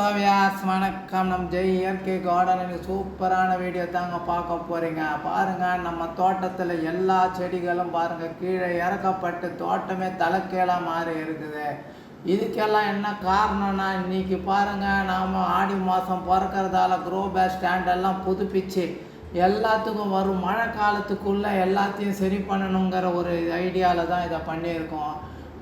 Hello Vyas வணக்கம். நம் ஜெய் இயற்கை கார்டனில் சூப்பரான வீடியோ தாங்க பார்க்க போகிறீங்க பாருங்கள் நம்ம தோட்டத்தில் எல்லா செடிகளும் பாருங்கள் கீழே இறக்கப்பட்டு தோட்டமே தலைக்கீழாக மாறி இருக்குது. இதுக்கெல்லாம் என்ன காரணம்னா இன்னைக்கு பாருங்கள் நாம் ஆடி மாதம் பிறக்கறதால க்ரோ பேக் ஸ்டாண்டெல்லாம் புதுப்பிச்சு எல்லாத்துக்கும் வரும். மழை காலத்துக்குள்ளே எல்லாத்தையும் சரி பண்ணணுங்கிற ஒரு ஐடியாவில் தான் இதை பண்ணியிருக்கோம்.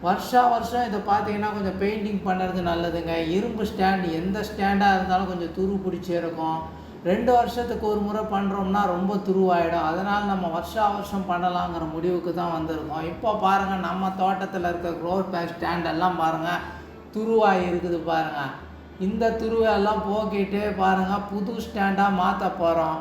வருஷா வருஷம் இதை பார்த்தீங்கன்னா கொஞ்சம் பெயிண்டிங் பண்ணுறது நல்லதுங்க. இரும்பு ஸ்டாண்டு எந்த ஸ்டாண்டாக இருந்தாலும் கொஞ்சம் துரு பிடிச்சி இருக்கும். ரெண்டு வருஷத்துக்கு ஒரு முறை பண்ணுறோம்னா ரொம்ப துருவாயிடும். அதனால் நம்ம வருஷா வருஷம் பண்ணலாங்கிற முடிவுக்கு தான் வந்திருக்கோம். இப்போ பாருங்கள் நம்ம தோட்டத்தில் இருக்க க்ரோர் பேக் ஸ்டாண்டெல்லாம் பாருங்கள் துருவாய் இருக்குது பாருங்கள் இந்த துருவையெல்லாம் போக்கிட்டு பாருங்கள் புது ஸ்டாண்டாக மாற்ற போகிறோம்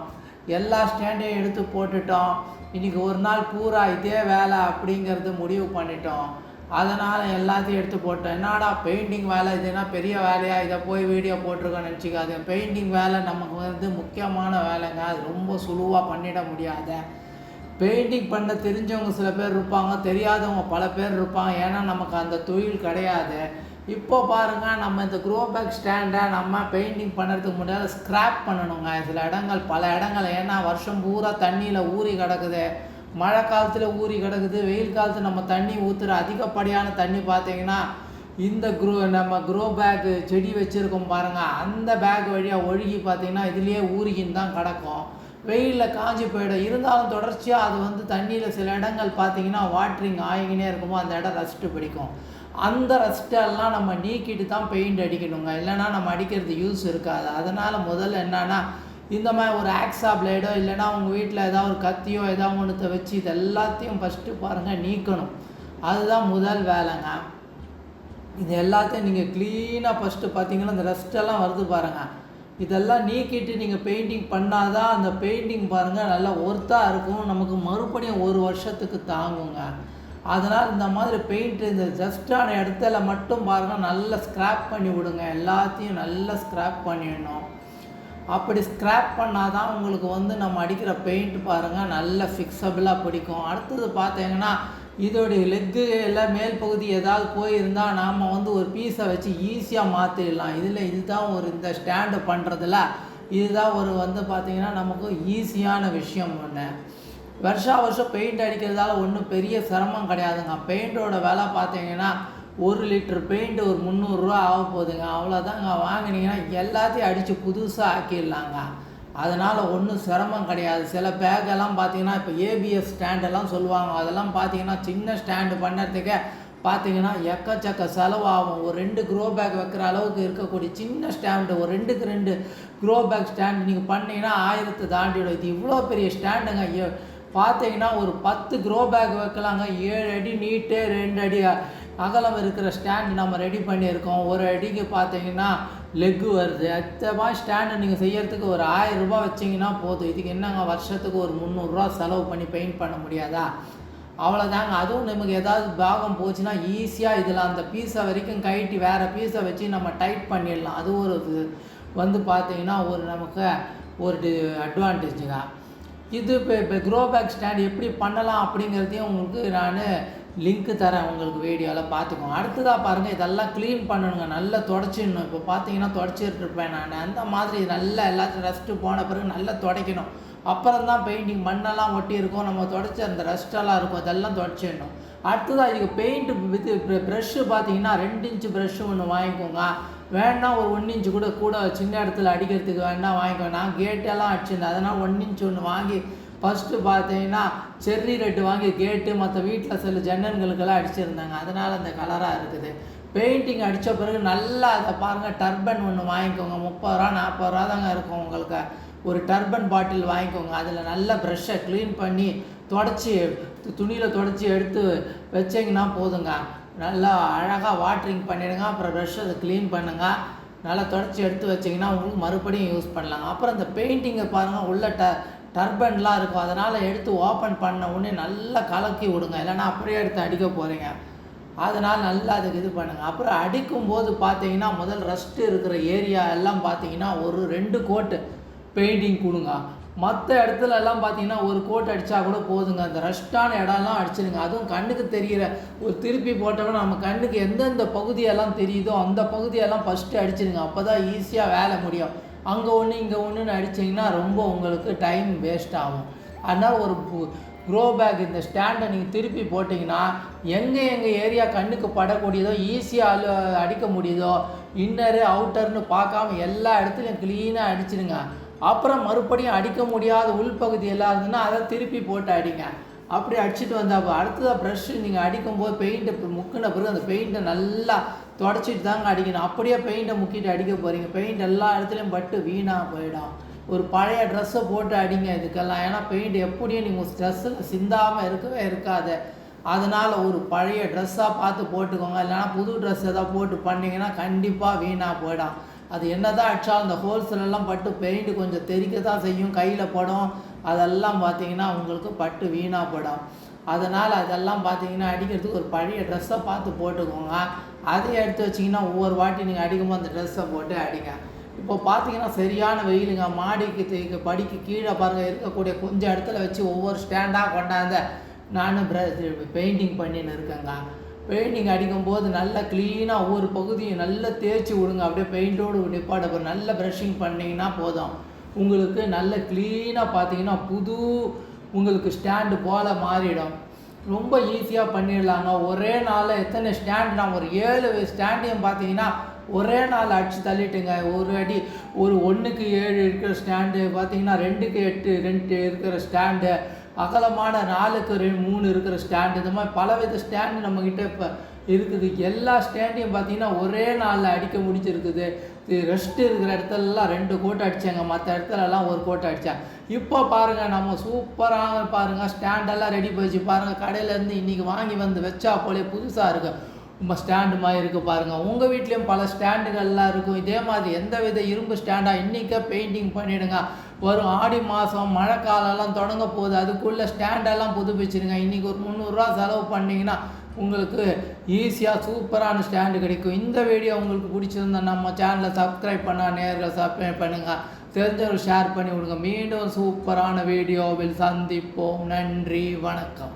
எல்லா ஸ்டாண்டையும் எடுத்து போட்டுட்டோம். இன்றைக்கி ஒரு நாள் பூரா இதே வேலை அப்படிங்கிறது முடிவு பண்ணிட்டோம். அதனால் எல்லாத்தையும் எடுத்து போட்டேன். என்னடா பெயிண்டிங் வேலை? இதுனா பெரிய வேலையாக இதை போய் வீடியோ போட்டிருக்கோன்னு நினச்சிக்காது. பெயிண்டிங் வேலை நமக்கு வந்து முக்கியமான வேலைங்க. அது ரொம்ப சுலுவாக பண்ணிட முடியாத. பெயிண்டிங் பண்ண தெரிஞ்சவங்க சில பேர் இருப்பாங்க. தெரியாதவங்க பல பேர் இருப்பாங்க. ஏன்னா நமக்கு அந்த தொழில் கிடையாது. இப்போ பாருங்கள் நம்ம இந்த க்ரோ பேக் ஸ்டாண்டை நம்ம பெயிண்டிங் பண்ணுறதுக்கு முன்னாடி ஸ்க்ராப் பண்ணணுங்க. சில இடங்கள் பல இடங்கள். ஏன்னா வருஷம் பூரா தண்ணியில் ஊறி கிடக்குது. மழை காலத்தில் ஊறி கிடக்குது வெயில் காலத்தில் நம்ம தண்ணி ஊற்றுற அதிகப்படியான தண்ணி பார்த்தீங்கன்னா இந்த குரோ நம்ம க்ரோ பேக்கு செடி வச்சுருக்கோம் பாருங்கள் அந்த பேக் வழியாக ஒழுகி பார்த்தீங்கன்னா இதுலேயே ஊறிக்கின்னு தான் கிடக்கும். வெயிலில் காஞ்சி போயிடும். இருந்தாலும் தொடர்ச்சியாக அது வந்து தண்ணியில் சில இடங்கள் பார்த்தீங்கன்னா வாட்ரிங் ஆகிக்கினே இருக்குமோ அந்த இடம் ரஸ்ட்டு பிடிக்கும். அந்த ரஸ்ட்டெல்லாம் நம்ம நீக்கிட்டு தான் பெயிண்ட் அடிக்கணுங்க. இல்லைன்னா நம்ம அடிக்கிறது யூஸ் இருக்காது. அதனால் முதல்ல என்னென்னா இந்த மாதிரி ஒரு ஆக்ஸா பிளேடோ இல்லைன்னா உங்கள் வீட்டில் ஏதாவது ஒரு கத்தியோ ஏதாவது ஒன்றுத்தை வச்சு இது எல்லாத்தையும் ஃபஸ்ட்டு பாருங்கள் நீக்கணும். அதுதான் முதல் வேலைங்க. இது எல்லாத்தையும் நீங்கள் க்ளீனாக ஃபஸ்ட்டு பார்த்தீங்கன்னா இந்த ரெஸ்ட்டெல்லாம் வருது பாருங்கள் இதெல்லாம் நீக்கிட்டு நீங்கள் பெயிண்டிங் பண்ணால் தான் அந்த பெயிண்டிங் பாருங்கள் நல்லா ஒர்த்தாக இருக்கும். நமக்கு மறுபடியும் ஒரு வருஷத்துக்கு தாங்குங்க. அதனால் இந்த மாதிரி பெயிண்ட் இந்த ஜஸ்டான இடத்துல மட்டும் பாருங்கள் நல்லா ஸ்க்ராப் பண்ணி விடுங்க. எல்லாத்தையும் நல்லா ஸ்க்ராப் பண்ணிடணும். அப்படி ஸ்க்ராப் பண்ணால் தான் உங்களுக்கு வந்து நம்ம அடிக்கிற பெயிண்ட் பாருங்கள் நல்ல ஃபிக்ஸபிளாக பிடிக்கும். அடுத்தது பார்த்தீங்கன்னா இதோடைய லெக்கு இல்லை மேல் பகுதி ஏதாவது போயிருந்தால் நாம் வந்து ஒரு பீஸை வச்சு ஈஸியாக மாற்றிடலாம் இதில் இதுதான் ஒரு இந்த ஸ்டாண்டு பண்ணுறதுல இதுதான் ஒரு வந்து பார்த்திங்கன்னா நமக்கு ஈஸியான விஷயம் ஒன்று வருஷா வருஷம் பெயிண்ட் அடிக்கிறதால ஒன்றும் பெரிய சிரமம் கிடையாதுங்க. பெயிண்டோட வேலை பார்த்தீங்கன்னா ஒரு லிட்டர் பெயிண்ட் ஒரு முந்நூறுரூவா ஆக போகுதுங்க அவ்வளோதாங்க வாங்கினீங்கன்னா எல்லாத்தையும் அடித்து புதுசாக ஆக்கிடலாங்க. அதனால் ஒன்றும் சிரமம் கிடையாது. சில பேக்கெல்லாம் பார்த்தீங்கன்னா இப்போ ஏபிஎஸ் ஸ்டாண்டெல்லாம் சொல்லுவாங்க. அதெல்லாம் பார்த்தீங்கன்னா சின்ன ஸ்டாண்டு பண்ணுறதுக்கே பார்த்தீங்கன்னா எக்கச்சக்க செலவாகும். ஒரு ரெண்டு க்ரோ பேக் வைக்கிற அளவுக்கு இருக்கக்கூடிய சின்ன ஸ்டாண்டு ஒரு ரெண்டுக்கு ரெண்டு க்ரோ பேக் ஸ்டாண்டு நீங்கள் பண்ணீங்கன்னா ஆயிரத்தை தாண்டிடும். இது இவ்வளோ பெரிய ஸ்டாண்டுங்க பார்த்தீங்கன்னா ஒரு பத்து க்ரோ பேக் வைக்கலாங்க. ஏழு அடி நீட்டு ரெண்டு அடி அகலம் இருக்கிற ஸ்டாண்டு நம்ம ரெடி பண்ணியிருக்கோம். ஒரு அடிக்கு பார்த்தீங்கன்னா லெக்கு வருது. அடுத்த மாதிரி ஸ்டாண்டு நீங்கள் செய்யறதுக்கு ஒரு ஆயிரம் ரூபாய் வச்சிங்கன்னா போதும். இதுக்கு என்னங்க வருஷத்துக்கு ஒரு முந்நூறுரூவா செலவு பண்ணி பெயிண்ட் பண்ண முடியாதா? அவ்வளோதாங்க அதுவும் நமக்கு ஏதாவது பாகம் போச்சுன்னா ஈஸியாக இதில் அந்த பீஸை வரைக்கும் கழட்டி வேறு பீஸை வச்சு நம்ம டைட் பண்ணிடலாம். அது ஒரு இது. வந்து பார்த்தீங்கன்னா ஒரு நமக்கு ஒரு அட்வான்டேஜுங்க இது இப்போ இப்போ க்ரோ பேக் ஸ்டாண்ட் எப்படி பண்ணலாம் அப்படிங்கிறதையும் உங்களுக்கு நான் லிங்க்கு தரேன் உங்களுக்கு வீடியோவில் பார்த்துக்கோங்க. அடுத்ததாக பாருங்கள் இதெல்லாம் க்ளீன் பண்ணணுங்க. நல்லா தொடச்சிடணும். இப்போ பார்த்தீங்கன்னா தொடச்சிட்டு இருப்பேன் நான் அந்த மாதிரி நல்லா எல்லாத்தையும் ரெஸ்ட்டு போன பிறகு நல்லா துடைக்கணும். அப்புறம் தான் பெயிண்டிங் மண்ணெல்லாம் ஒட்டி இருக்கும் நம்ம தொடச்சி அந்த ரெஸ்ட்டெல்லாம் இருக்கும். அதெல்லாம் தொடச்சிடணும். அடுத்ததாக இதுக்கு பெயிண்ட் வித் ப்ரெஷ்ஷு பார்த்தீங்கன்னா ரெண்டு இன்ச்சு ப்ரெஷ்ஷு ஒன்று வாங்கிக்கோங்க. வேணா ஒரு ஒன் இன்ச்சு கூட கூட சின்ன இடத்துல அடிக்கிறதுக்கு வேணா வாங்கிக்கோ நான் கேட்டெல்லாம் அடிச்சிருந்தேன். அதனால் ஒன் இன்ச்சு ஒன்று வாங்கி ஃபஸ்ட்டு பார்த்தீங்கன்னா செர்ரி ரெட்டு வாங்கி கேட்டு மற்ற வீட்டில் சில ஜன்னல்களுக்கெல்லாம் அடிச்சிருந்தாங்க. அதனால் அந்த கலராக இருக்குது. பெயிண்டிங் அடித்த பிறகு நல்லா அதை பாருங்கள் டர்பன் ஒன்று வாங்கிக்கோங்க. முப்பது ரூபா நாற்பது ரூபா தாங்க இருக்கும் உங்களுக்கு. ஒரு டர்பன் பாட்டில் வாங்கிக்கோங்க. அதில் நல்ல ப்ரெஷ்ஷை க்ளீன் பண்ணி தொடச்சி துணியில் தொடச்சி எடுத்து வச்சிங்கன்னா போதுங்க. நல்லா அழகாக வாட்ரிங் பண்ணிடுங்க. அப்புறம் ப்ரெஷ் அதை க்ளீன் பண்ணுங்கள் நல்லா தொடச்சி எடுத்து வச்சிங்கன்னா உங்களுக்கு மறுபடியும் யூஸ் பண்ணலாங்க அப்புறம் இந்த பெயிண்டிங்கை பாருங்கள் உள்ள ட டர்பன்லாம் இருக்கும். அதனால் எடுத்து ஓப்பன் பண்ண உடனே நல்லா கலக்கி விடுங்க. இல்லைன்னா அப்படியே எடுத்து அடிக்க போகிறீங்க அதனால் நல்லா அதுக்கு இது பண்ணுங்கள் அப்புறம் அடிக்கும்போது பார்த்தீங்கன்னா முதல் ரஸ்ட்டு இருக்கிற ஏரியா எல்லாம் பார்த்தீங்கன்னா ஒரு ரெண்டு கோட்டு பெயிண்டிங் கொடுங்க. மற்ற இடத்துல எல்லாம் பார்த்தீங்கன்னா ஒரு கோட் அடித்தா கூட போதுங்க. அந்த ரஷ்டான இடம்லாம் அடிச்சிடுங்க அதுவும் கண்ணுக்கு தெரிகிற ஒரு திருப்பி போட்டோம்னா நம்ம கண்ணுக்கு எந்தெந்த பகுதியெல்லாம் தெரியுதோ அந்த பகுதியெல்லாம் ஃபஸ்ட்டு அடிச்சிடுங்க அப்போ தான் ஈஸியாக வேலை முடியும். அங்கே ஒன்று இங்கே ஒன்றுன்னு அடிச்சிங்கன்னா ரொம்ப உங்களுக்கு டைம் வேஸ்ட் ஆகும். அதனால் ஒரு க்ரோ பேக் இந்த ஸ்டாண்டை நீங்கள் திருப்பி போட்டிங்கன்னா எங்கே எங்கள் ஏரியா கண்ணுக்கு படக்கூடியதோ ஈஸியாக அடிக்க முடியுதோ இன்னரு அவுட்டர்னு பார்க்காம எல்லா இடத்துலையும் க்ளீனாக அடிச்சிடுங்க அப்புறம் மறுபடியும் அடிக்க முடியாத உள்பகுதி எல்லாம் இருந்ததுன்னா அதை திருப்பி போட்டு அடிங்க. அப்படி அடிச்சுட்டு வந்தால் அடுத்ததாக ப்ரஷ் நீங்கள் அடிக்கும்போது பெயிண்ட்டை முக்கின பிறகு அந்த பெயிண்ட்டை நல்லா தொடச்சிட்டு தாங்க அடிக்கணும். அப்படியே பெயிண்ட்டை முக்கிட்டு அடிக்க போகிறீங்க பெயிண்ட் எல்லா இடத்துலையும் பட்டு வீணாக போயிடும். ஒரு பழைய ட்ரெஸ்ஸை போட்டு அடிங்க இதுக்கெல்லாம். ஏன்னா பெயிண்ட் எப்படியும் நீங்கள் ஸ்ட்ரெஸ்ஸில் சிந்தாமல் இருக்கவே இருக்காது. அதனால் ஒரு பழைய ட்ரெஸ்ஸாக பார்த்து போட்டுக்கோங்க. இல்லைனா புது ட்ரெஸ் எதாவது போட்டு பண்ணிங்கன்னா கண்டிப்பாக வீணாக போயிடும். அது என்ன தான் அடித்தாலும் அந்த ஹோல்சேலெல்லாம் பட்டு பெயிண்ட் கொஞ்சம் தெறிக்க தான் செய்யும். கையில் படும். அதெல்லாம் பார்த்தீங்கன்னா உங்களுக்கு பட்டு வீணாக அதனால் அதெல்லாம் பார்த்தீங்கன்னா அடிக்கிறதுக்கு ஒரு பழைய ட்ரெஸ்ஸை பார்த்து போட்டுக்கோங்க. அதையும் எடுத்து வச்சிங்கன்னா ஒவ்வொரு வாட்டி நீங்கள் அடிக்கும்போது அந்த ட்ரெஸ்ஸை போட்டு அடிங்க. இப்போ பார்த்தீங்கன்னா சரியான வெயிலுங்க. மாடிக்கு தே- படிக்கு கீழே பாருங்கள் இருக்கக்கூடிய கொஞ்சம் இடத்துல வச்சு ஒவ்வொரு ஸ்டாண்டாக கொண்டாந்த நானும் பெயிண்டிங் பண்ணின்னு இருக்கேங்க. பெயிண்டிங் அடிக்கும்போது நல்லா க்ளீனாக ஒவ்வொரு பகுதியும் நல்லா தேய்ச்சி விடுங்க. அப்படியே பெயிண்டோடு நிப்பாட நல்ல நல்லா ப்ரஷிங் பண்ணிங்கன்னா போதும். உங்களுக்கு நல்ல க்ளீனாக பார்த்தீங்கன்னா புது உங்களுக்கு ஸ்டாண்டு போல் மாறிடும். ரொம்ப ஈஸியாக பண்ணிடலாங்க. ஒரே நாளில் எத்தனை ஸ்டாண்ட் நான் ஒரு ஏழு ஸ்டாண்டையும் பார்த்தீங்கன்னா ஒரே நாள் அடித்து தள்ளிட்டுங்க. ஒரு அடி ஒரு ஒன்றுக்கு ஏழு இருக்கிற ஸ்டாண்டு பார்த்தீங்கன்னா ரெண்டுக்கு எட்டு ரெண்டு இருக்கிற ஸ்டாண்டு அகலமான நாலுக்கு ரெண்டு மூணு இருக்கிற ஸ்டாண்டு இந்த மாதிரி பலவித ஸ்டாண்டு நம்மக்கிட்ட இப்போ இருக்குது. எல்லா ஸ்டாண்டையும் பார்த்தீங்கன்னா ஒரே நாளில் அடிக்க முடிச்சிருக்குது ரெஸ்ட் இருக்கிற இடத்துலலாம் ரெண்டு கோட்டை அடித்தாங்க மற்ற இடத்துலலாம் ஒரு கோட்டை அடித்தாங்க இப்போ பாருங்கள் நம்ம சூப்பராக பாருங்கள் ஸ்டாண்டெல்லாம் ரெடி போயிடுச்சு. பாருங்கள் கடையிலேருந்து இன்றைக்கி வாங்கி வந்து வச்சா போலே புதுசாக இருக்குது நம்ம ஸ்டாண்டு மாதிரி இருக்குது பாருங்கள் உங்கள் வீட்லேயும் பல ஸ்டாண்டுகள்லாம் இருக்கும். இதே மாதிரி எந்த வித இரும்பு ஸ்டாண்டாக இன்றைக்கே பெயிண்டிங் பண்ணிவிடுங்க வரும் ஆடி மாதம் மழை காலம்லாம் தொடங்க போகுது. அதுக்குள்ளே ஸ்டாண்டெல்லாம் புதுப்பிச்சிருங்க. இன்றைக்கி ஒரு முந்நூறுரூவா செலவு பண்ணிங்கன்னா உங்களுக்கு ஈஸியாக சூப்பரான ஸ்டாண்டு கிடைக்கும். இந்த வீடியோ உங்களுக்கு பிடிச்சிருந்தா நம்ம சேனலை சப்ஸ்கிரைப் பண்ணால் நேரில் சப்ஸ்கிரைப் பண்ணுங்கள் தெரிஞ்சவங்க ஷேர் பண்ணி விடுங்க. மீண்டும் சூப்பரான வீடியோவில் சந்திப்போம். நன்றி வணக்கம்.